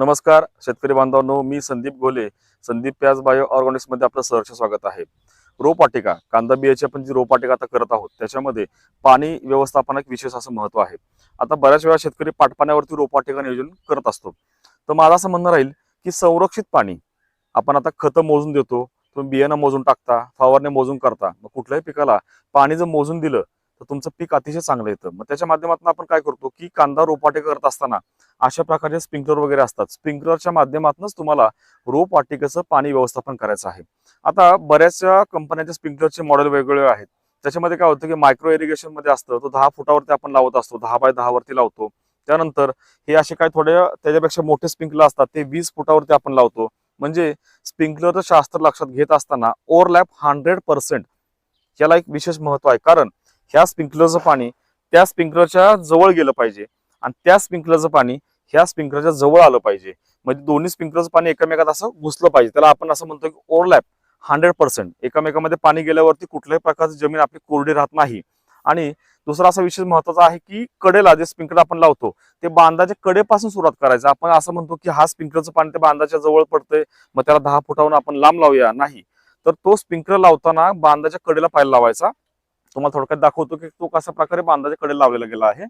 नमस्कार शेतकरी बांधवांनो मी संदीप गोले संदीप प्याज बायो ऑर्गॅनिक्समध्ये आपलं सहर्ष स्वागत आहे. रोपवाटिका कांदा बियाची आपण जी रोपवाटिका आता करत आहोत त्याच्यामध्ये पाणी व्यवस्थापनात विशेष असं महत्त्व आहे. आता बऱ्याच वेळा शेतकरी पाटपाण्यावरती रोपवाटिका नियोजन करत असतो. तर माझं असं म्हणणं राहील की संरक्षित पाणी आपण आता खतं मोजून देतो तुम्ही बियाणं मोजून टाकता फवारणी मोजून करता मग कुठल्याही पिकाला पाणी जर मोजून दिलं तर तुमचं पीक अतिशय चांगलं येतं. मग त्याच्या माध्यमातून आपण काय करतो की कांदा रोपवाटिका करत असताना अशा प्रकारचे स्प्रिंकलर वगैरे असतात. स्प्रिंकलरच्या माध्यमातूनच तुम्हाला रोप वाटिकेचं पाणी व्यवस्थापन करायचं आहे. आता बऱ्याचशा कंपन्यांच्या स्प्रिंकलरचे मॉडेल वेगवेगळे आहेत. त्याच्यामध्ये काय होतं की मायक्रो इरिगेशनमध्ये असतं तो दहा फुटावरती आपण लावत असतो दहा बाय दहा वरती लावतो. त्यानंतर हे असे काय थोडे त्याच्यापेक्षा मोठे स्प्रिंकलर असतात ते वीस फुटावरती आपण लावतो. म्हणजे स्प्रिंकलरचं शास्त्र लक्षात घेत असताना ओव्हरलॅप हंड्रेड पर्सेंट याला एक विशेष महत्त्व आहे. कारण ह्या स्प्रिंकलरचं पाणी त्या स्प्रिंकलरच्या जवळ गेलं पाहिजे आणि त्या स्प्रिंकलरचं पाणी ह्या स्प्रिंकलरच्या जवळ आलं पाहिजे. म्हणजे दोन्ही स्प्रिंकलरचं पाणी एकमेकात असं घुसलं पाहिजे. त्याला आपण असं म्हणतो की ओव्हरलॅप हंड्रेड पर्सेंट एकमेकामध्ये पाणी गेल्यावरती कुठल्याही प्रकारची जमीन आपली कोरडी राहत नाही. आणि दुसरा असा विशेष महत्त्वाचा आहे की कडेला जे स्प्रिंकलर आपण लावतो ते बांधाच्या कडेपासून सुरुवात करायचं. आपण असं म्हणतो की हा स्प्रिंकलरचं पाणी ते बांधाच्या जवळ पडतंय मग त्याला दहा फुटावरून आपण लांब लावूया. नाही. तर तो स्प्रिंकलर लावताना बांधाच्या कडेला पाहायला लावायचा. तुम्हाला थोडक्यात दाखवतो की तो कशा प्रकारे बांधाच्या कडेला लावलेला गेला आहे.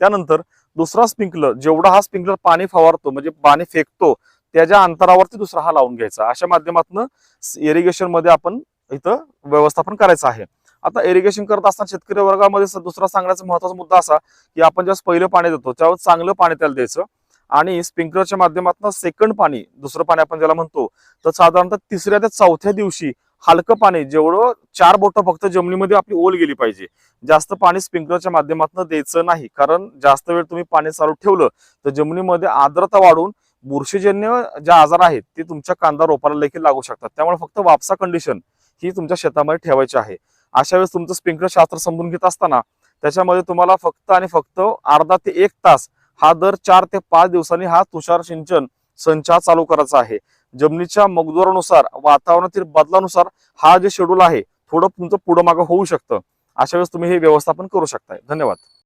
त्यानंतर दुसरा स्प्रिंकलर जेवढा हा स्प्रिंकलर पाणी फवारतो म्हणजे पाणी फेकतो त्याच्या अंतरावरती दुसरा हा लावून घ्यायचा. अशा माध्यमातून इरिगेशनमध्ये आपण इथं व्यवस्थापन करायचं आहे. आता इरिगेशन करत असताना शेतकरी वर्गामध्ये स- दुसरा सांगण्याचा महत्त्वाचा मुद्दा असा की आपण ज्यावेळेस पहिलं पाणी देतो त्यावेळेस चांगलं पाणी त्याला द्यायचं आणि स्प्रिंकलरच्या माध्यमातून सेकंड पाणी दुसरं पाणी आपण ज्याला म्हणतो तर साधारणतः तिसऱ्या ते चौथ्या दिवशी हलकं पाणी जेवढं चार बोटं फक्त जमिनीमध्ये आपली ओल गेली पाहिजे. जास्त पाणी स्प्रिंकलरच्या माध्यमातून द्यायचं नाही. कारण जास्त वेळ तुम्ही पाणी चालू ठेवलं तर जमिनीमध्ये आर्द्रता वाढून बुरशीजन्य जे आजार आहेत ते तुमच्या कांदा रोपाला देखील लागू शकतात. त्यामुळे फक्त वापसा कंडिशन ही तुमच्या शेतामध्ये ठेवायची आहे. अशा वेळेस तुमचं स्प्रिंकलर शास्त्र समजून घेत असताना त्याच्यामध्ये तुम्हाला फक्त आणि फक्त अर्धा ते एक तास हा दर चार ते पाच दिवसांनी हा तुषार सिंचन संचार चालू करायचा आहे. जमिनीच्या मगदुरानुसार वातावरणातील बदलानुसार हा जे शेड्यूल आहे थोडं तुमचं पुढं मागं होऊ शकतं. अशा वेळेस तुम्ही हे व्यवस्थापन करू शकताय. धन्यवाद.